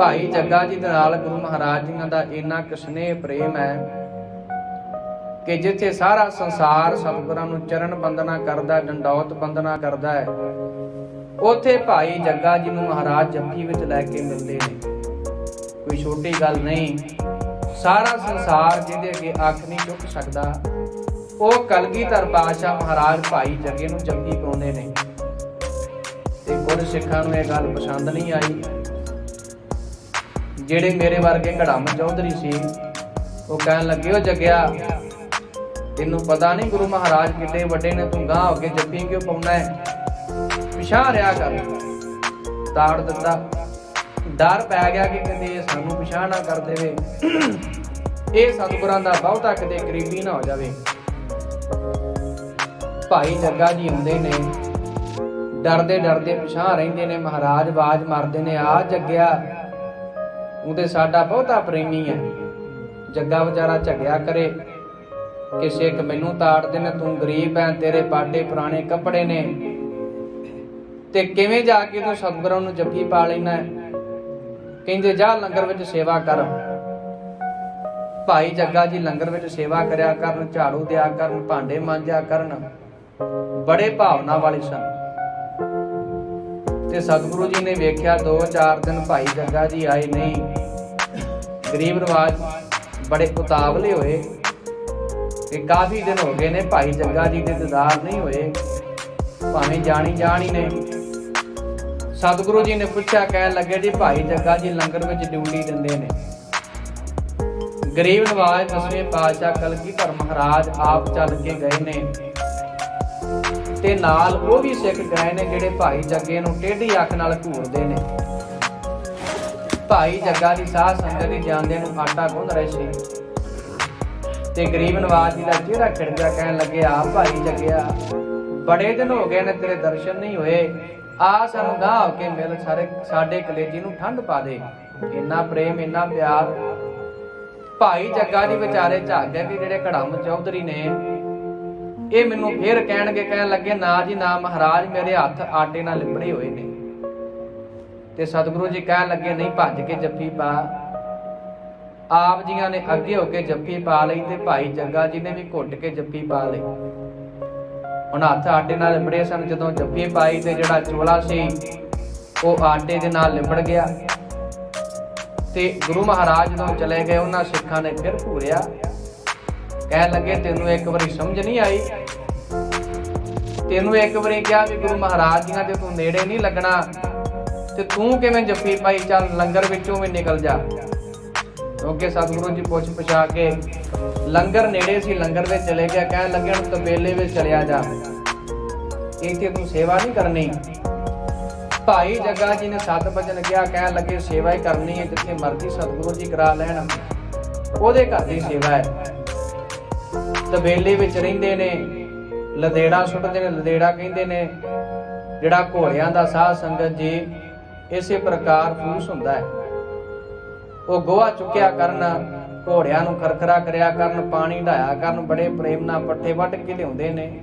ਭਾਈ ਜੱਗਾ ਜੀ ਦੇ ਨਾਲ ਗੁਰੂ ਮਹਾਰਾਜ ਜੀਆਂ ਦਾ ਇੰਨਾ ਕੁ ਸਨੇਹ ਪ੍ਰੇਮ ਹੈ ਕਿ ਜਿੱਥੇ ਸਾਰਾ ਸੰਸਾਰ ਸਤਿਗੁਰਾਂ ਨੂੰ ਚਰਨ ਬੰਦਨਾ ਕਰਦਾ, ਡੰਡੌਤ ਬੰਦਨਾ ਕਰਦਾ ਹੈ, ਉਥੇ ਭਾਈ ਜੱਗਾ ਜੀ ਨੂੰ ਮਹਾਰਾਜ ਜਪਜੀ ਵਿੱਚ ਲੈ ਕੇ ਮਿਲਦੇ ਨੇ। ਕੋਈ ਛੋਟੀ ਗੱਲ ਨਹੀਂ, ਸਾਰਾ ਸੰਸਾਰ ਜਿਹਦੇ ਅੱਗੇ ਅੱਖ ਨਹੀਂ ਚੁੱਕ ਸਕਦਾ, ਉਹ ਕਲਗੀਧਰ ਪਾਤਸ਼ਾਹ ਮਹਾਰਾਜ ਭਾਈ ਜੱਗੇ ਨੂੰ ਜਪਜੀ ਪਾਉਂਦੇ ਨੇ। ਤੇ ਗੁਰ ਸਿੱਖਾਂ ਨੂੰ ਇਹ ਗੱਲ ਪਸੰਦ ਨਹੀਂ ਆਈ। ਜਿਹੜੇ ਮੇਰੇ ਵਰਗੇ ਘੜਮ ਚੌਧਰੀ ਸੀ, ਉਹ ਕਹਿਣ ਲੱਗੇ, ਉਹ ਜਗਿਆ, ਤੈਨੂੰ ਪਤਾ ਨਹੀਂ ਗੁਰੂ ਮਹਾਰਾਜ ਕਿੱਡੇ ਵੱਡੇ ਨੇ, ਤੂੰ ਗਾਂ ਹੋ ਕੇ ਜੱਫੀ ਕਿਉਂ ਪਾਉਣਾ ਹੈ? ਪਿਛਾਂ ਰਿਆ ਕਰ, ਤਾੜ ਦਿੱਤਾ। ਡਰ ਪੈ ਗਿਆ ਕਿ ਕਹਿੰਦੇ ਸਾਨੂੰ ਪਿਛਾ ਨਾ ਕਰ ਦੇਵੇ। ਇਹ ਸਤਿਗੁਰਾਂ ਦਾ ਬਹੁਤਾ ਕਿਤੇ ਗਰੀਬੀ ਨਾ ਹੋ ਜਾਵੇ। ਭਾਈ ਜੱਗਾ ਜੀ ਹੁੰਦੇ ਨੇ ਡਰਦੇ ਡਰਦੇ ਪਿਛਾਂ ਰਹਿੰਦੇ ਨੇ। ਮਹਾਰਾਜ ਆਵਾਜ਼ ਮਾਰਦੇ ਨੇ, ਆ ਜੱਗਿਆ ਉਹਦੇ ਸਾਡਾ ਬਹੁਤਾ ਪ੍ਰੇਮੀ ਹੈ ਜੱਗਾ ਵਿਚਾਰਾ ਝਗਿਆ ਕਰੇ। ਕਿ ਸਿੱਖ ਮੈਨੂੰ ਤਾੜਦੇ ਨੇ ਤੂੰ ਗਰੀਬ ਹੈ ਤੇਰੇ ਪਾਟੇ ਪੁਰਾਣੇ ਕੱਪੜੇ ਨੇ। ਤੇ ਕਿਵੇਂ ਜਾ ਕੇ ਤੂੰ ਸਤਿਗੁਰਾਂ ਨੂੰ ਜੱਫੀ ਪਾ ਲੈਣਾ ਕਹਿੰਦੇ, ਜਾ ਲੰਗਰ ਵਿੱਚ ਸੇਵਾ ਕਰ। ਭਾਈ ਜੱਗਾ ਜੀ ਲੰਗਰ ਵਿੱਚ ਸੇਵਾ ਕਰਿਆ ਕਰਨ, ਝਾੜੂ ਦਿਆ ਕਰਨ, ਭਾਂਡੇ ਮਾਂਜਿਆ ਕਰਨ। ਬੜੇ ਭਾਵਨਾ ਵਾਲੇ ਸਨ। ਤੇ ਸਤਿਗੁਰੂ ਜੀ ਨੇ ਵੇਖਿਆ 2-4 ਦਿਨ ਭਾਈ ਜੱਗਾ ਜੀ ਆਏ ਨਹੀਂ। ਗਰੀਬ ਰਿਵਾਜ ਬੜੇ ਉਤਾਵਲੇ ਹੋਏ ਕਿ ਕਾਫੀ ਦਿਨ ਹੋ ਗਏ ਨੇ ਭਾਈ ਜੱਗਾ ਜੀ ਦੇ ਦਿਦਾਰ ਨਹੀਂ ਹੋਏ। ਭਾਵੇਂ ਜਾਣੀ ਜਾਣੀ ਨੇ। ਸਤਿਗੁਰੂ ਜੀ ਨੇ ਪੁੱਛਿਆ, ਕਹਿਣ ਲੱਗੇ ਜੀ ਭਾਈ ਜੱਗਾ ਜੀ ਲੰਗਰ ਵਿੱਚ ਡਿਊਟੀ ਦਿੰਦੇ ਨੇ। ਗਰੀਬ ਨਵਾਜ ਦਸਵੇਂ ਪਾਤਸ਼ਾਹ ਕਲਗੀ ਕਲਗੀਧਰ ਮਹਾਰਾਜ ਆਪ ਚੱਲ ਕੇ ਗਏ ਨੇ। ਤੇ ਨਾਲ ਉਹ ਵੀ ਸਿੱਖ ਗਏ ਨੇ ਜਿਹੜੇ ਭਾਈ ਜੱਗੇ ਨੂੰ ਟੇਢੀ ਅੱਖ ਨਾਲ ਘੂਰਦੇ ਨੇ। ਭਾਈ ਜੱਗਾ ਦੀ ਸਾਹ ਸੰਗਤ ਦੀ ਜਾਂਦੇ ਨੂੰ ਆਟਾ ਗੁੰਨ ਰਹੇ ਸੀ। ਤੇ ਗਰੀਬ ਨਵਾਜ ਜੀ ਦਾ ਚਿਹਰਾ ਖਿੜ ਗਿਆ ਕਹਿਣ ਲੱਗੇ, ਆ ਭਾਈ ਜੱਗਿਆ, ਬੜੇ ਦਿਨ ਹੋ ਗਏ ਨੇ ਤੇਰੇ ਦਰਸ਼ਨ ਨਹੀਂ ਹੋਏ। ਆ ਸਾਨੂੰ ਗਾਹ ਹੋ ਕੇ ਮਿਲ, ਸਾਰੇ ਸਾਡੇ ਕਲੇਜੀ ਨੂੰ ਠੰਡ ਪਾ ਦੇ। ਇੰਨਾ ਪ੍ਰੇਮ, ਇੰਨਾ ਪਿਆਰ। ਭਾਈ ਜੱਗਾ ਜੀ ਵਿਚਾਰੇ ਝਾਗਿਆ ਕਿ ਜਿਹੜੇ ਕੜਮ ਚੌਧਰੀ ਨੇ ਇਹ ਮੈਨੂੰ ਫੇਰ ਕਹਿਣਗੇ, ਕਹਿਣ ਲੱਗੇ, ਨਾ ਜੀ, ਨਾ ਮਹਾਰਾਜ, ਮੇਰੇ ਹੱਥ ਆਟੇ ਨਾਲ ਲਿਪੜੇ ਹੋਏ ਨੇ। ਤੇ ਸਤਿਗੁਰੂ ਜੀ ਕਹਿਣ ਲੱਗੇ, ਨਹੀਂ, ਭੱਜ ਕੇ ਜੱਫੀ ਪਾ। ਆਪ ਜੀਆਂ ਨੇ ਅੱਗੇ ਹੋ ਕੇ ਜੱਫੀ ਪਾ ਲਈ ਤੇ ਭਾਈ ਜੱਗਾ ਜੀ ਨੇ ਵੀ ਘੁੱਟ ਕੇ ਜੱਫੀ ਪਾ ਲਈ। ਹੁਣ ਹੱਥ ਆਟੇ ਨਾਲ ਲਿਬੜੇ ਸਨ, ਜਦੋਂ ਜੱਫੀ ਪਾਈ ਤੇ ਜਿਹੜਾ ਚੋਲਾ ਸੀ, ਉਹ ਆਟੇ ਦੇ ਨਾਲ ਲਿਬੜ ਗਿਆ। ਤੇ ਗੁਰੂ ਮਹਾਰਾਜ ਜਦੋਂ ਚਲੇ ਗਏ, ਉਹਨਾਂ ਸਿੱਖਾਂ ਨੇ ਫਿਰ ਘੂਰਿਆ ਕਹਿਣ ਲੱਗੇ, ਤੈਨੂੰ ਇੱਕ ਵਾਰੀ ਸਮਝ ਨਹੀਂ ਆਈ? ਤੈਨੂੰ ਇੱਕ ਵਾਰੀ ਕਿਹਾ ਵੀ ਗੁਰੂ ਮਹਾਰਾਜ ਜੀਆਂ ਤੇ ਤੂੰ ਨੇੜੇ ਨਹੀਂ ਲੱਗਣਾ, ਤੇ ਤੂੰ ਕਿਵੇਂ ਜੱਫੀ ਪਾਈ? ਚੱਲ ਲੰਗਰ ਵਿੱਚੋਂ ਵੀ ਨਿਕਲ ਜਾ। ਕਿਉਂਕਿ ਸਤਿਗੁਰੂ ਜੀ ਪੁੱਛ ਪਛਾ ਕੇ, ਲੰਗਰ ਨੇੜੇ ਸੀ, ਲੰਗਰ ਵਿੱਚ ਚਲੇ ਗਿਆ। ਕਹਿਣ ਲੱਗੇ, ਹੁਣ ਤਬੇਲੇ ਵਿੱਚ ਚਲਿਆ ਜਾ। ਇੱਥੇ ਤੂੰ ਸੇਵਾ ਨਹੀਂ ਕਰਨੀ। ਭਾਈ ਜੱਗਾ ਜੀ ਨੇ ਸਤ ਵਚਨ ਕਿਹਾ, ਕਹਿਣ ਲੱਗੇ, ਸੇਵਾ ਹੀ ਕਰਨੀ ਹੈ, ਜਿੱਥੇ ਮਰਜ਼ੀ ਸਤਿਗੁਰੂ ਜੀ ਕਰਾ ਲੈਣ। ਉਹਦੇ ਘਰ ਦੀ ਸੇਵਾ ਹੈ। ਤਬੇਲੇ ਵਿੱਚ ਰਹਿੰਦੇ ਨੇ, ਲਦੇੜਾ ਸੁੱਟਦੇ ਨੇ, ਲਦੇੜਾ ਕਹਿੰਦੇ ਨੇ, ਜਿਹੜਾ ਘੋੜਿਆਂ ਦਾ ਸਾਧ ਸੰਗਤ ਜੀ, ਇਸੇ ਪ੍ਰਕਾਰ ਫੂਸ ਹੁੰਦਾ ਹੈ। ਉਹ ਗੋਹਾ ਚੁੱਕਿਆ ਕਰਨ, ਘੋੜਿਆਂ ਨੂੰ ਖਰਖਰਾ ਕਰਿਆ ਕਰਨ, ਪਾਣੀ ਢਾਇਆ ਕਰਨ, ਬੜੇ ਪ੍ਰੇਮ ਨਾਲ ਪੱਠੇ ਵੱਢ ਕੇ ਲਿਆਉਂਦੇ ਨੇ।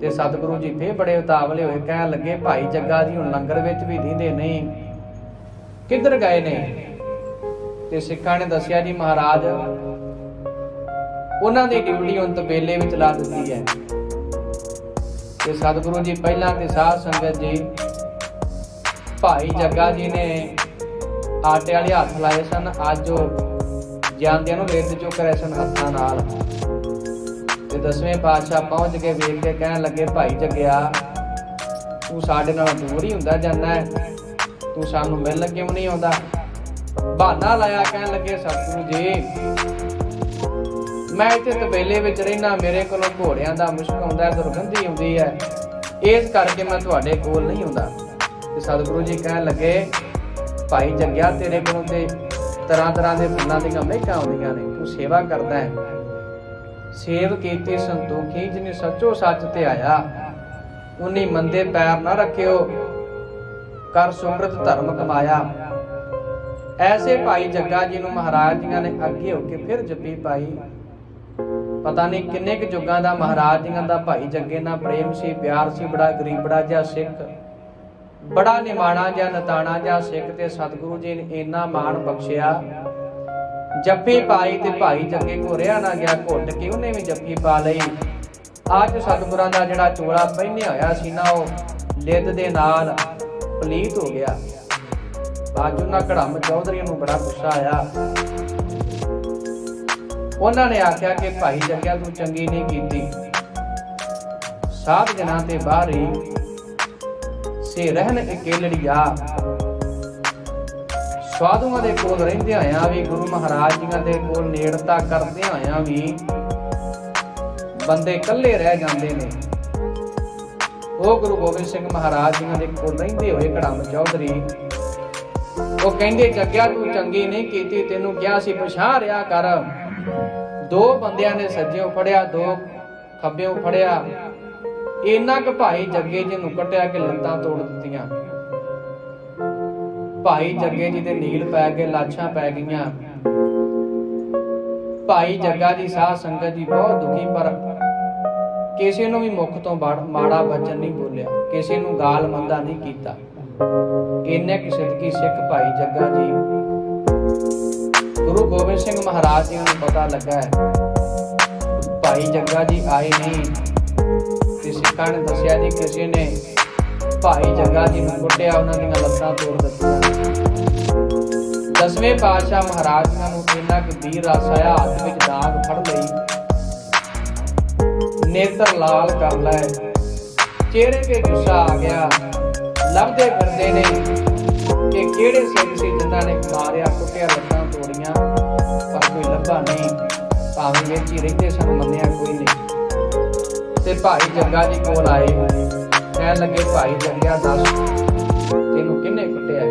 ਤੇ ਸਤਿਗੁਰੂ ਜੀ ਫੇਰ ਬੜੇ ਉਤਾਵਲੇ ਹੋਏ, ਕਹਿਣ ਲੱਗੇ, ਭਾਈ ਜੱਗਾ ਜੀ, ਹੁਣ ਲੰਗਰ ਵਿੱਚ ਵੀ ਦੀਂਦੇ ਨਹੀਂ। ਕਿੱਧਰ ਗਏ ਨੇ? ਤੇ ਸਿੱਖਾਂ ਨੇ ਦੱਸਿਆ ਜੀ, ਮਹਾਰਾਜ ਉਹਨਾਂ ਦੀ ਡਿਊਟੀ ਹੁਣ ਤਬੇਲੇ ਵਿੱਚ ਲਾ ਦਿੱਤੀ ਹੈ। ਤੇ ਸਤਿਗੁਰੂ ਜੀ, ਪਹਿਲਾਂ ਤੇ ਸਾਧ ਸੰਗਤ ਜੀ, ਭਾਈ ਜੱਗਾ ਜੀ ਨੇ ਆਟੇ ਵਾਲੇ ਹੱਥ ਲਾਏ ਸਨ। ਅੱਜ ਉਹ ਜਾਂਦਿਆਂ ਨੂੰ ਵੇਦ ਚੁੱਕ ਰਹੇ ਸਨ ਹੱਥਾਂ ਨਾਲ। ਤੇ ਦਸਵੇਂ ਪਾਤਸ਼ਾਹ ਪਹੁੰਚ ਕੇ ਵੇਖ ਕੇ ਕਹਿਣ ਲੱਗੇ, ਭਾਈ ਜੱਗਿਆ, ਤੂੰ ਸਾਡੇ ਨਾਲ ਦੂਰ ਹੀ ਹੁੰਦਾ ਜਾਂਦਾ ਹੈ। ਤੂੰ ਸਾਨੂੰ ਮਿਲਣ ਕਿਉਂ ਨਹੀਂ ਆਉਂਦਾ? ਬਹਾਨਾ ਲਾਇਆ, ਕਹਿਣ ਲੱਗੇ, ਸਤਿਗੁਰੂ ਜੀ ਮੈਂ ਇੱਥੇ ਤਬੇਲੇ ਵਿੱਚ ਰਹਿਣਾ ਮੇਰੇ ਕੋਲੋਂ ਘੋੜਿਆਂ ਦਾ ਮੁਸ਼ਕ ਆਉਂਦਾ, ਦੁਰਗੰਧੀ ਆਉਂਦੀ ਹੈ। ਇਸ ਕਰਕੇ ਮੈਂ ਤੁਹਾਡੇ ਕੋਲ ਨਹੀਂ ਆਉਂਦਾ। ਤੇ ਸਤਿਗੁਰੂ ਜੀ ਕਹਿਣ ਲੱਗੇ, ਭਾਈ ਜੱਗਿਆ ਤੇਰੇ ਕੋਲੋਂ ਤੇ ਤਰ੍ਹਾਂ ਤਰ੍ਹਾਂ ਦੇ ਫੁੱਲਾਂ ਦੀਆਂ ਮਹਿਕਾਂ ਆਉਂਦੀਆਂ ਨੇ, ਤੂੰ ਸੇਵਾ ਕਰਦਾ ਹੈ। ਸੇਵ ਕੀਤੀ ਸੰਤੋਖੀ ਜਿਨੇ ਸੱਚੋ ਸੱਚ ਤੇ ਆਇਆ। ਉਨੀ ਮੰਦੇ ਪੈਰ ਨਾ ਰੱਖਿਓ, ਕਰ ਸੁਮਰਤ ਧਰਮ ਕਮਾਇਆ। ਐਸੇ ਭਾਈ ਜੱਗਾ ਜੀ ਨੂੰ ਮਹਾਰਾਜ ਜੀਆਂ ਨੇ ਅੱਗੇ ਹੋ ਕੇ ਫਿਰ ਜੱਪੀ ਪਾਈ। ਪਤਾ ਨਹੀਂ ਕਿੰਨੇ ਕੁ ਯੁੱਗਾਂ ਦਾ ਮਹਾਰਾਜ ਜੀਆਂ ਦਾ ਭਾਈ ਜੱਗੇ ਨਾਲ ਪ੍ਰੇਮ ਸੀ, ਪਿਆਰ ਸੀ, ਬੜਾ ਗਰੀਬੜਾ ਜਿਹਾ ਸਿੱਖ, ਬੜਾ ਨਿਮਾਣਾ ਜਾਂ ਨਤਾਣਾ ਜਿਹਾ ਸਿੱਖ ਤੇ ਸਤਿਗੁਰੂ ਜੀ ਨੇ ਇੰਨਾ ਮਾਣ ਬਖਸ਼ਿਆ। ਜੱਫੀ ਪਾਈ ਤੇ ਭਾਈ ਜੱਗੇ ਘੋਰਿਆ ਨਾ ਗਿਆ, ਘੁੱਟ ਕੇ ਉਹਨੇ ਵੀ ਜੱਫੀ ਪਾ ਲਈ। ਅੱਜ ਸਤਿਗੁਰਾਂ ਦਾ ਜਿਹੜਾ ਚੋਲਾ ਪਹਿਨਿਆ ਹੋਇਆ ਸੀ ਨਾ, ਉਹ ਲਿੱਦ ਦੇ ਨਾਲ ਪਲੀਤ ਹੋ ਗਿਆ। ਬਾਜੂ ਨਾ ਕੜਮ ਚੌਧਰੀ ਨੂੰ ਬੜਾ ਗੁੱਸਾ ਆਇਆ। ਉਹਨਾਂ ਨੇ ਆਖਿਆ ਕਿ ਭਾਈ ਜੱਗਿਆ, ਤੂੰ ਚੰਗੀ ਨਹੀਂ ਕੀਤੀ। ਸਾਧ ਜਨਾਂ ਤੇ ਬਾਹਰ ਸੇ ਰਹਿਣ ਇਕੇਲੜੀਆ ਸਾਧੂਆਂ ਦੇ ਕੋਲ ਰਹਿੰਦੇ ਆਇਆ ਵੀ, ਗੁਰੂ ਮਹਾਰਾਜ ਜੀਆਂ ਦੇ ਕੋਲ ਨੇੜਤਾ ਕਰਦੇ ਆਇਆ ਵੀ ਬੰਦੇ ਇਕੱਲੇ ਰਹਿ ਜਾਂਦੇ ਨੇ। ਉਹ ਗੁਰੂ ਗੋਬਿੰਦ ਸਿੰਘ ਮਹਾਰਾਜ ਜੀਆਂ ਦੇ ਕੋਲ ਰਹਿੰਦੇ ਹੋਏ ਕੜਮ ਚੌਧਰੀ, ਉਹ ਕਹਿੰਦੇ, ਜੱਗਿਆ, ਤੂੰ ਚੰਗੀ ਨਹੀਂ ਕੀਤੀ, ਤੈਨੂੰ ਕਿਹਾ ਸੀ, ਪਛਾਣ ਰਿਆ ਕਰ। ਦੋ ਬੰਦਿਆਂ ਨੇ ਸੱਜਿਓਂ ਫੜਿਆ, ਦੋ ਖੱਬਿਓਂ ਫੜਿਆ। ਇੰਨਾ ਕੁ ਭਾਈ ਜੱਗੇ ਜੀ ਨੂੰ ਕੱਟਿਆ ਕਿ ਲੱਤਾਂ ਤੋੜ ਦਿੱਤੀਆਂ। ਭਾਈ ਜੱਗੇ ਜੀ ਦੇ ਨੀਲ ਪੈ ਕੇ ਲਾਛਾਂ ਪੈ ਗਈਆਂ। ਭਾਈ ਜੱਗਾ ਜੀ ਸਾਧ ਸੰਗਤ ਜੀ ਬਹੁਤ ਦੁਖੀ, ਪਰ ਕਿਸੇ ਨੂੰ ਵੀ ਮੁਖ ਤੋਂ ਮਾੜਾ ਬਚਨ ਨਹੀਂ ਬੋਲਿਆ। ਕਿਸੇ ਨੂੰ ਗਾਲ ਮੰਦਾ ਨਹੀਂ ਕੀਤਾ। ਇੰਨੇ ਕਿ ਸਿੱਖ ਭਾਈ ਜੱਗਾ ਜੀ ਗੁਰੂ ਗੋਬਿੰਦ ਸਿੰਘ ਮਹਾਰਾਜ ਜੀ ਨੂੰ ਪਤਾ ਲੱਗਾ ਹੈ। ਭਾਈ ਜੱਗਾ ਜੀ ਆਏ ਨਹੀਂ। ਤੇ ਸਿੱਖਾਂ ਨੇ ਦੱਸਿਆ ਜੀ ਕਿਸੇ ਨੇ ਭਾਈ ਜੱਗਾ ਜੀ ਨੂੰ ਕੁੱਟਿਆ, ਉਹਨਾਂ ਦੀਆਂ ਲੱਤਾਂ ਤੋੜ ਦਿੱਤੀਆਂ। ਦਸਵੇਂ ਪਾਤਸ਼ਾਹ ਮਹਾਰਾਜ ਜੀ ਨੂੰ ਇੰਨਾ ਕਿ ਰਸ ਆਇਆ, ਹੱਥ ਵਿੱਚ ਦਾਗ ਫੜ ਲਈ। ਨੇਤਰ ਲਾਲ ਕਰ ਲੈ ਚਿਹਰੇ ਤੇ ਗੁੱਸਾ ਆ ਗਿਆ। ਲੱਭਦੇ ਫਿਰਦੇ ਨੇ ਕਿ ਕਿਹੜੇ ਸਿੰਘ ਸੀ ਜਿਨ੍ਹਾਂ ਨੇ ਮਾਰਿਆ, ਕੁੱਟਿਆ, ਲੱਤਾਂ ਕੋਈ ਲੱਭਾ ਨਹੀਂ, ਭਾਵੇਂ ਵਿੱਚ ਹੀ ਰਹਿੰਦੇ ਸਨ, ਮੰਨਿਆ ਕੋਈ ਨਹੀਂ। ਤੇ ਭਾਈ ਜੱਗਾ ਜੀ ਕੋਲ ਆਏ। ਕਹਿਣ ਲੱਗੇ, ਭਾਈ ਜੱਗਿਆ, ਦੱਸ, ਤੈਨੂੰ ਕਿੰਨੇ ਕੁੱਟਿਆ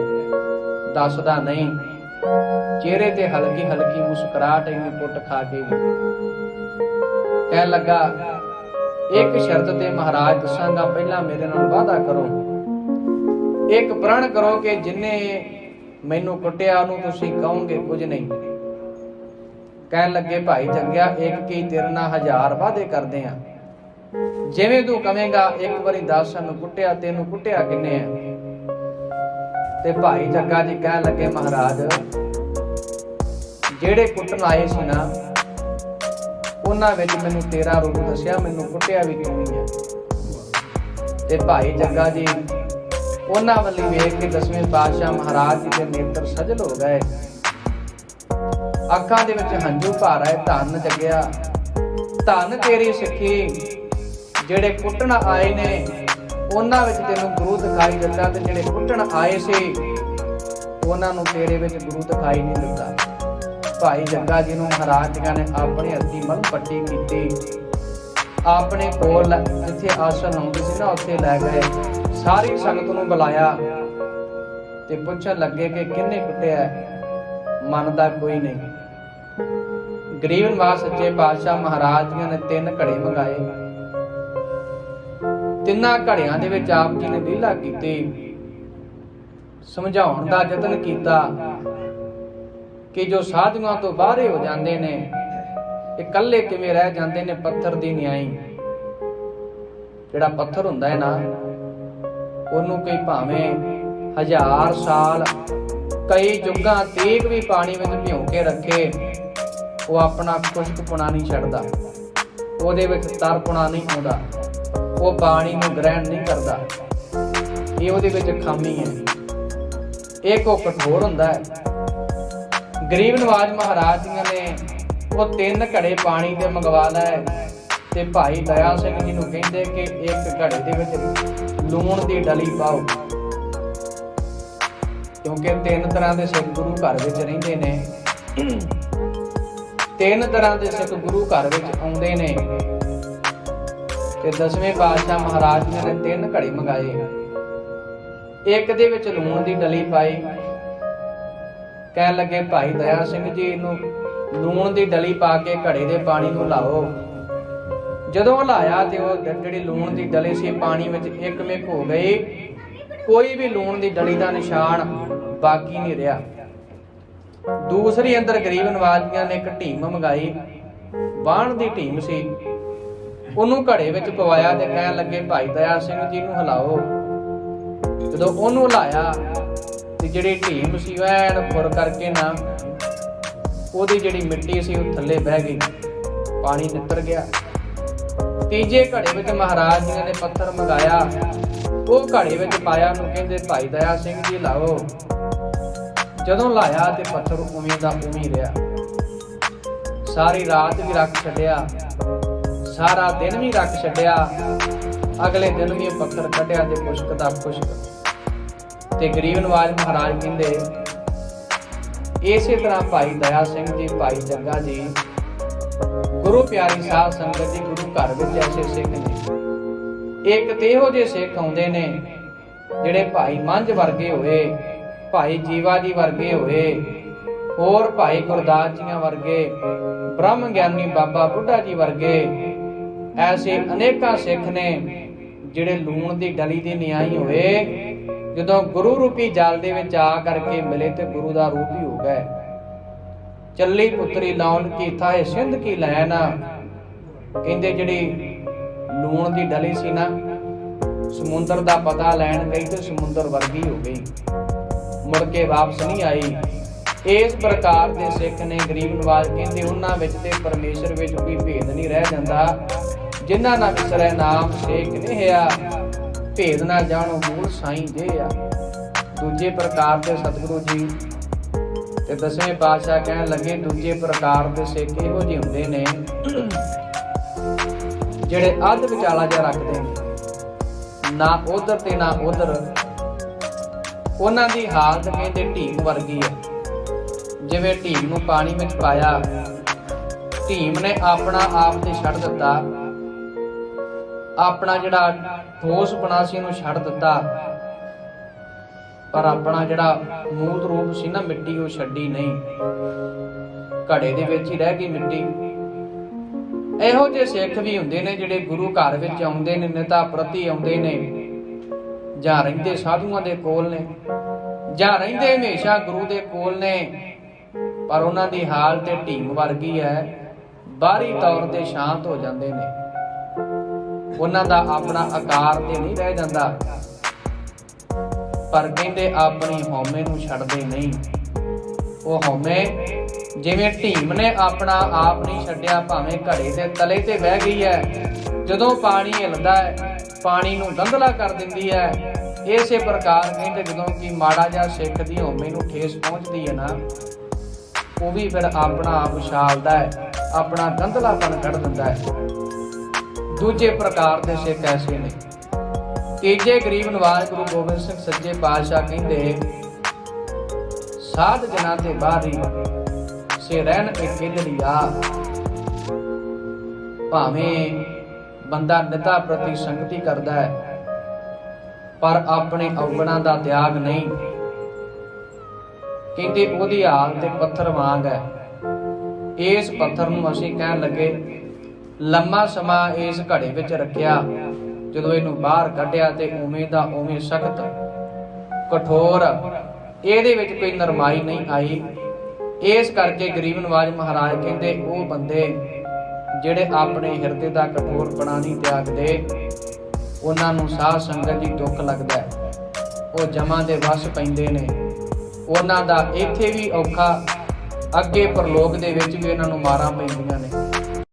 ਦੱਸਦਾ ਨਹੀਂ। ਚਿਹਰੇ ਤੇ ਹਲਕੀ ਹਲਕੀ ਮੁਸਕਰਾਹਟ ਇਹਨੇ ਪੁੱਟ ਖਾ ਕੇ ਕਹਿਣ ਲੱਗਾ, ਇੱਕ ਸ਼ਰਤ ਤੇ ਮਹਾਰਾਜ ਦੱਸਾਂਗਾ, ਪਹਿਲਾਂ ਮੇਰੇ ਨਾਲ ਵਾਅਦਾ ਕਰੋ। ਇੱਕ ਪ੍ਰਣ ਕਰੋ ਕਿ ਜਿਨੇ ਮੈਨੂੰ ਕੁੱਟਿਆ, ਉਹਨੂੰ ਤੁਸੀਂ ਕਹੋਗੇ ਕੁਝ ਨਹੀਂ। ਕਹਿਣ ਲੱਗੇ, ਭਾਈ ਜੰਗਿਆ ਇੱਕ ਕੀ ਤੇਰੇ ਨਾਲ ਹਜ਼ਾਰ ਵਾਅਦੇ ਕਰਦੇ ਆ। ਜਿਵੇਂ ਤੂੰ ਕਵੇਂਗਾ, ਇੱਕ ਵਾਰੀ ਦੱਸ ਸਾਨੂੰ ਕੁੱਟਿਆ, ਤੈਨੂੰ ਕੁੱਟਿਆ ਕਿੰਨੇ ਆ? ਤੇ ਭਾਈ ਜੱਗਾ ਜੀ ਕਹਿਣ ਲੱਗੇ, ਮਹਾਰਾਜ, ਜਿਹੜੇ ਕੁੱਟਣ ਆਏ ਸੀ ਨਾ, ਉਹਨਾਂ ਵਿੱਚ ਮੈਨੂੰ ਤੇਰਾ ਰੂਪ ਦੱਸਿਆ, ਮੈਨੂੰ ਕੁੱਟਿਆ ਵੀ ਕਿਉਂ ਨਹੀਂ ਹੈ ਤੇ ਭਾਈ ਜੱਗਾ ਜੀ, ਉਹਨਾਂ ਵੱਲੀ ਵੇਖ ਕੇ ਦਸਵੇਂ ਪਾਤਸ਼ਾਹ ਮਹਾਰਾਜ ਜੀ ਦੇ ਨੇਤਰ ਸਜਲ ਹੋ ਗਏ। ਅੱਖਾਂ ਦੇ ਵਿੱਚ ਹੰਝੂ ਭਰ ਆਏ, ਧੰਨ ਜਗਿਆ। ਧੰਨ ਤੇਰੀ ਸਿੱਖੀ, ਜਿਹੜੇ ਕੁੱਟਣ ਆਏ ਨੇ, ਉਹਨਾਂ ਵਿੱਚ ਤੈਨੂੰ ਗੁਰੂ ਦਿਖਾਈ ਦਿੱਤਾ ਤੇ ਜਿਹੜੇ ਕੁੱਟਣ ਆਏ ਸੀ, ਉਹਨਾਂ ਨੂੰ ਤੇਰੇ ਵਿੱਚ ਗੁਰੂ ਦਿਖਾਈ ਨਹੀਂ ਦਿੱਤਾ। ਭਾਈ ਜੱਗਾ ਜੀ ਨੂੰ ਮਹਾਰਾਜ ਜੀ ਨੇ ਆਪਣੇ ਹੱਥੀ ਮਲ ਪੱਟੀ ਕੀਤੀ। ਆਪਣੇ ਕੋਲ ਜਿੱਥੇ ਆਸਣ ਹੁੰਦੀ ਸੀ ਨਾ, ਉੱਥੇ ਲੈ ਗਏ। ਸਾਰੀ ਸੰਗਤ ਨੂੰ ਬੁਲਾਇਆ ਤੇ ਪੁੱਛਣ ਲੱਗੇ ਕਿ ਕਿੰਨੇ ਕੁੱਟਿਆ? ਹੈ? ਮੰਨਦਾ ਕੋਈ ਨਹੀਂ। ਗਰੀਬ ਨਿਵਾਸ ਸੱਚੇ ਪਾਤਸ਼ਾਹ ਮਹਾਰਾਜ ਜੀ ਨੇ ਤਿੰਨ ਘੜੇ ਮੰਗਾਏ। ਤਿੰਨਾਂ ਘੜਿਆਂ ਦੇ ਵਿੱਚ ਆਪ ਜੀ ਨੇ ਲੀਲਾ ਕੀਤੀ। ਸਮਝਾਉਣ ਦਾ ਯਤਨ ਕੀਤਾ ਕਿ ਜੋ ਸਾਧੂਆਂ ਤੋਂ ਬਾਹਰੇ ਹੋ ਜਾਂਦੇ ਨੇ ਇਕੱਲੇ ਕਿਵੇਂ ਰਹਿ ਜਾਂਦੇ ਨੇ, ਪੱਥਰ ਦੀ ਨਿਆਈ। ਜਿਹੜਾ ਪੱਥਰ ਹੁੰਦਾ ਹੈ ਨਾ, ਉਹਨੂੰ ਕੋਈ ਭਾਵੇਂ ਹਜ਼ਾਰ ਸਾਲ, ਕਈ ਜੁਗਾਂ ਤੀਕ ਵੀ ਪਾਣੀ ਵਿੱਚ ਭਿਉਂ ਕੇ ਰੱਖੇ ਉਹ ਆਪਣਾ ਖੁਸ਼ਕਪੁਣਾ ਨਹੀਂ ਛੱਡਦਾ। ਉਹਦੇ ਵਿੱਚ ਤਰਪੁਣਾ ਨਹੀਂ ਆਉਂਦਾ। ਉਹ ਪਾਣੀ ਨੂੰ ਗ੍ਰਹਿਣ ਨਹੀਂ ਕਰਦਾ। ਇਹ ਉਹਦੇ ਵਿੱਚ ਖਾਮੀ ਹੈ। ਇਹ ਉਹ ਕਠੋਰ ਹੁੰਦਾ ਹੈ। ਗਰੀਬ ਨਵਾਜ ਮਹਾਰਾਜ ਜੀਆਂ ਨੇ ਉਹ ਤਿੰਨ ਘੜੇ ਪਾਣੀ ਦੇ ਮੰਗਵਾ ਲਏ ਤੇ ਭਾਈ ਦਇਆ ਸਿੰਘ ਜੀ ਨੂੰ ਕਹਿੰਦੇ ਕਿ ਇੱਕ ਘੜੇ ਦੇ ਵਿੱਚ ਲੂਣ ਦੀ ਡਲੀ ਪਾਓ। ਕਿਉਂਕਿ ਤਿੰਨ ਤਰ੍ਹਾਂ ਦੇ ਸਿੱਖ ਗੁਰੂ ਘਰ ਵਿੱਚ ਰਹਿੰਦੇ ਨੇ। ਤਿੰਨ ਤਰ੍ਹਾਂ ਦੇ ਸਿੱਖ ਗੁਰੂ ਘਰ ਵਿੱਚ ਆਉਂਦੇ ਨੇ। ਤੇ ਦਸਵੇਂ ਪਾਤਸ਼ਾਹ ਮਹਾਰਾਜ ਜੀ ਨੇ ਤਿੰਨ ਘੜੇ ਮੰਗਾਏ। ਇੱਕ ਦੇ ਵਿੱਚ ਲੂਣ ਦੀ ਡਲੀ ਪਾਈ। ਕਹਿਣ ਲੱਗੇ, ਭਾਈ ਦਇਆ ਸਿੰਘ ਜੀ ਨੂੰ ਲੂਣ ਦੀ ਡਲੀ ਪਾ ਕੇ ਘੜੇ ਦੇ ਪਾਣੀ ਨੂੰ ਲਾਓ। ਜਦੋਂ ਲਾਇਆ ਤੇ ਉਹ ਜਿਹੜੀ ਲੂਣ ਦੀ ਡਲੀ ਸੀ, ਪਾਣੀ ਵਿੱਚ ਇੱਕ ਮਿਕ ਹੋ ਗਈ। ਕੋਈ ਵੀ ਲੂਣ ਦੀ ਡਲੀ ਦਾ ਨਿਸ਼ਾਨ ਬਾਕੀ ਨਹੀਂ ਰਿਹਾ। ਦੂਸਰੀ ਅੰਦਰ ਗਰੀਬ ਨਵਾਜ਼ੀਆਂ ਨੇ ਇੱਕ ਢੀਮ ਮੰਗਾਈ। ਬਾਣ ਦੀ ਢੀਮ ਸੀ। ਉਹਨੂੰ ਘੜੇ ਵਿੱਚ ਪਵਾਇਆ ਤੇ ਕਹਿਣ ਲੱਗੇ, ਭਾਈ ਦਇਆ ਸਿੰਘ ਜੀ ਨੂੰ ਹਿਲਾਓ। ਜਦੋਂ ਉਹਨੂੰ ਲਾਇਆ ਤੇ ਜਿਹੜੀ ਢੀਮ ਸੀ ਐਨ ਫੁਰ ਕਰਕੇ ਨਾ ਉਹਦੀ ਜਿਹੜੀ ਮਿੱਟੀ ਸੀ ਉਹ ਥੱਲੇ ਬਹਿ ਗਈ। ਪਾਣੀ ਨਿੱਤਰ ਗਿਆ। ਤੀਜੇ ਘੜੇ ਵਿੱਚ ਮਹਾਰਾਜ ਜੀ ਨੇ ਪੱਥਰ ਮੰਗਾਇਆ। ਉਹ ਘੜੇ ਵਿੱਚ ਪਾਇਆ ਨੂੰ ਕਹਿੰਦੇ, ਭਾਈ ਦਇਆ ਸਿੰਘ ਜੀ, ਲਾਓ। ਜਦੋਂ ਲਾਇਆ ਤੇ ਪੱਥਰ ਉਵੇਂ ਦਾ ਉਵੇਂ ਰਿਹਾ। ਸਾਰੀ ਰਾਤ ਵੀ ਰੱਖ ਛੱਡਿਆ, ਸਾਰਾ ਦਿਨ ਵੀ ਰੱਖ ਛੱਡਿਆ, ਅਗਲੇ ਦਿਨ ਵੀ ਪੱਥਰ ਕੱਢਿਆ ਤੇ ਖੁਸ਼ਕ ਦਾ ਖੁਸ਼ਕ। ਤੇ ਗਰੀਬ ਨਵਾਜ ਮਹਾਰਾਜ ਕਹਿੰਦੇ, ਇਸੇ ਤਰ੍ਹਾਂ ਭਾਈ ਦਇਆ ਸਿੰਘ ਜੀ, ਭਾਈ ਜੱਗਾ ਜੀ, ਗੁਰੂ ਪਿਆਰੀ ਸਾਹਿਬ ਸੰਗਤ ਜੀ, ਗੁਰੂ ਘਰ ਵਿੱਚ ਐਸੇ ਸਿੱਖ ਨੇ ਇੱਕ ਤੇ ਇਹੋ ਜਿਹੇ ਸਿੱਖ ਆਉਂਦੇ ਨੇ, ਜਿਹੜੇ ਭਾਈ ਮੰਝ ਵਰਗੇ ਹੋਏ ਭਾਈ ਜੀਵਾ ਜੀ ਵਰਗੇ ਹੋਏ, ਹੋਰ ਭਾਈ ਗੁਰਦਾਸ ਜੀਆਂ ਵਰਗੇ, ਬ੍ਰਹਮ ਗਿਆਨੀ ਬਾਬਾ ਬੁੱਢਾ ਜੀ ਵਰਗੇ, ਐਸੇ ਅਨੇਕਾਂ ਸਿੱਖ ਨੇ ਜਿਹੜੇ ਲੂਣ ਦੀ ਡਲੀ ਦੇ ਨਿਆਈ ਹੋਏ, ਜਦੋਂ ਗੁਰੂ ਰੂਪੀ ਜਲ ਦੇ ਵਿੱਚ ਆ ਕਰਕੇ ਮਿਲੇ ਤੇ ਗੁਰੂ ਦਾ ਰੂਪ ਹੀ ਹੋ ਗਏ। ਚੱਲੀ ਪੁੱਤਰੀ ਲਾਉਣ ਕੀ ਥਾਏ ਸਿੰਧ ਕੀ ਲੈਣਾ ਕਹਿੰਦੇ ਜਿਹੜੀ ਲੂਣ ਦੀ ਡਲੀ ਸੀ ਨਾ, ਸਮੁੰਦਰ ਦਾ ਪਤਾ ਲੈਣ ਗਈ ਤੇ ਸਮੁੰਦਰ ਵਰਗੀ ਹੋ ਗਈ। ਮੁੜ ਕੇ ਵਾਪਸ ਨਹੀਂ ਆਈ। ਇਸ ਪ੍ਰਕਾਰ ਦੇ ਸਿੱਖ ਨੇ ਗਰੀਬ ਨਵਾਜ ਕਹਿੰਦੇ ਉਹਨਾਂ ਵਿੱਚ ਤੇ ਪਰਮੇਸ਼ਰ ਵਿੱਚ ਕੋਈ ਭੇਦ ਨਹੀਂ ਰਹਿ ਜਾਂਦਾ। ਜਿਨ੍ਹਾਂ ਨਾਲ ਵਿਸਰੈ ਨਾਮ ਸੇਖ ਨਹੀਂ ਆ ਭੇਦ ਨਾ ਜਾਣੋ, ਮੂਲ ਸਾਈਂ ਜੇ ਆ। ਦੂਜੇ ਪ੍ਰਕਾਰ ਦੇ ਸਤਿਗੁਰੂ ਜੀ ਤੇ ਦਸਵੇਂ ਪਾਤਸ਼ਾਹ ਕਹਿਣ ਲੱਗੇ, ਦੂਜੇ ਪ੍ਰਕਾਰ ਦੇ ਸਿੱਖ ਇਹੋ ਜਿਹੇ ਹੁੰਦੇ ਨੇ, ਜਿਹੜੇ ਅੱਧ ਵਿਚਾਲਾ ਜਿਹਾ ਰੱਖਦੇ ਨੇ। ਨਾ ਉਧਰ ਤੇ ਨਾ ਉਧਰ। ਉਹਨਾਂ ਦੀ ਹਾਲਤ ਕਹਿੰਦੇ ਢੀਂਗ ਵਰਗੀ ਹੈ ਜਿਵੇਂ ਢੀਂਗ ਨੂੰ ਪਾਣੀ ਵਿੱਚ ਪਾਇਆ ਢੀਮ ਨੇ ਆਪਣਾ ਆਪ ਤੇ ਛੱਡ ਦਿੱਤਾ। ਆਪਣਾ ਜਿਹੜਾ ਠੋਸ ਬਣਾ ਸੀ ਉਹਨੂੰ ਛੱਡ ਦਿੱਤਾ। ਪਰ ਆਪਣਾ ਜਿਹੜਾ ਮੂਲ ਰੂਪ ਸੀ ਨਾ ਮਿੱਟੀ, ਉਹ ਛੱਡੀ ਨਹੀਂ। ਘੜੇ ਦੇ ਵਿੱਚ ਹੀ ਰਹਿ ਗਈ ਮਿੱਟੀ। ਇਹੋ ਜਿਹੇ ਸਿੱਖ ਵੀ ਹੁੰਦੇ ਨੇ ਜਿਹੜੇ ਗੁਰੂ ਘਰ ਵਿੱਚ ਆਉਂਦੇ ਨੇ, ਨਿਤਾ ਪ੍ਰਤੀ ਆਉਂਦੇ ਨੇ। ਜਾਂ ਰਹਿੰਦੇ ਸਾਧੂਆਂ ਦੇ ਕੋਲ ਨੇ, ਜਾਂ ਰਹਿੰਦੇ ਹਮੇਸ਼ਾ ਗੁਰੂ ਦੇ ਕੋਲ ਨੇ, ਪਰ ਉਹਨਾਂ ਦੀ ਹਾਲਤ ਢੀਮ ਵਰਗੀ ਹੈ, ਬਾਹਰੀ ਤੌਰ ਤੇ ਸ਼ਾਂਤ ਹੋ ਜਾਂਦੇ ਨੇ। ਉਹਨਾਂ ਦਾ ਆਪਣਾ ਆਕਾਰ ਤੇ ਨਹੀਂ ਰਹਿ ਜਾਂਦਾ, ਪਰ ਕਹਿੰਦੇ ਆਪਣੀ ਹਉਮੈ ਨੂੰ ਛੱਡਦੇ ਨਹੀਂ। ਉਹ ਹਉਮੈ ਜਿਵੇਂ ਢੀਮ ਨੇ ਆਪਣਾ ਆਪ ਨਹੀਂ ਛੱਡਿਆ, ਭਾਵੇਂ ਘੜੇ ਦੇ ਤਲੇ ਤੇ ਬਹਿ ਗਈ ਹੈ, ਜਦੋਂ ਪਾਣੀ ਹਿਲਦਾ ਹੈ, ਪਾਣੀ ਨੂੰ ਦੰਦਲਾ ਕਰ ਦਿੰਦੀ ਹੈ ਇਸੇ ਪ੍ਰਕਾਰ ਕਹਿੰਦੇ ਜਦੋਂ ਕਿ ਮਾੜਾ ਜਿਹਾ ਸਿੱਖ ਦੀ ਹਉਮੈ ਨੂੰ ਠੇਸ ਪਹੁੰਚਦੀ ਹੈ ਨਾ, ਉਹ ਵੀ ਫਿਰ ਆਪਣਾ ਆਪ ਛਾਲਦਾ ਹੈ, ਆਪਣਾ ਗੰਧਲਾਪਨ ਕੱਢ ਦਿੰਦਾ ਹੈ। ਦੂਜੇ ਪ੍ਰਕਾਰ ਦੇ ਸਿੱਖ ਐਸੇ ਨੇ। ਤੀਜੇ ਗਰੀਬ ਨਿਵਾਜ਼ ਗੁਰੂ ਗੋਬਿੰਦ ਸਿੰਘ ਸੱਚੇ ਪਾਤਸ਼ਾਹ ਕਹਿੰਦੇ, ਸਾਧ ਜਨਾਂ ਦੇ ਬਾਹਰੀ ਸੇ ਰਹਿਣ ਕੇ ਇਕੇਲੜੀਆ ਭਾਵੇਂ ਬੰਦਾ ਨਿਤਾ ਪ੍ਰਤੀ ਸੰਗਤੀ ਕਰਦਾ ਹੈ ਪਰ ਆਪਣੇ ਔਗਣਾਂ ਦਾ ਤਿਆਗ ਨਹੀਂ। ਕਹਿੰਦੇ ਉਹਦੀ ਹਾਲ ਤੇ ਪੱਥਰ ਵਾਂਗ ਹੈ। ਇਸ ਪੱਥਰ ਨੂੰ ਅਸੀਂ ਕਹਿਣ ਲੱਗੇ, ਲੰਮਾ ਸਮਾਂ ਇਸ ਘੜੇ ਵਿੱਚ ਰੱਖਿਆ, ਜਦੋਂ ਇਹਨੂੰ ਬਾਹਰ ਕੱਢਿਆ ਤੇ ਉਵੇਂ ਦਾ ਉਵੇਂ ਸਖਤ, ਕਠੋਰ, ਇਹਦੇ ਵਿੱਚ ਕੋਈ ਨਰਮਾਈ ਨਹੀਂ ਆਈ। ਇਸ ਕਰਕੇ ਗਰੀਬ ਨਵਾਜ ਮਹਾਰਾਜ ਕਹਿੰਦੇ, ਉਹ ਬੰਦੇ ਜਿਹੜੇ ਆਪਣੇ ਹਿਰਦੇ ਦਾ ਕਠੋਰਪਣਾ ਨਹੀਂ ਤਿਆਗਦੇ ਉਹਨਾਂ ਨੂੰ ਸਾਧ ਸੰਗਤ ਦੀ ਦੁੱਖ ਲੱਗਦਾ ਹੈ। ਉਹ ਜਮਾਂ ਦੇ ਵਸ ਪੈਂਦੇ ਨੇ। ਉਹਨਾਂ ਦਾ ਇੱਥੇ ਵੀ ਔਖਾ, ਅੱਗੇ ਪਰਲੋਕ ਦੇ ਵਿੱਚ ਵੀ ਉਹਨਾਂ ਨੂੰ ਮਾਰਾਂ ਪੈਂਦੀਆਂ ਨੇ।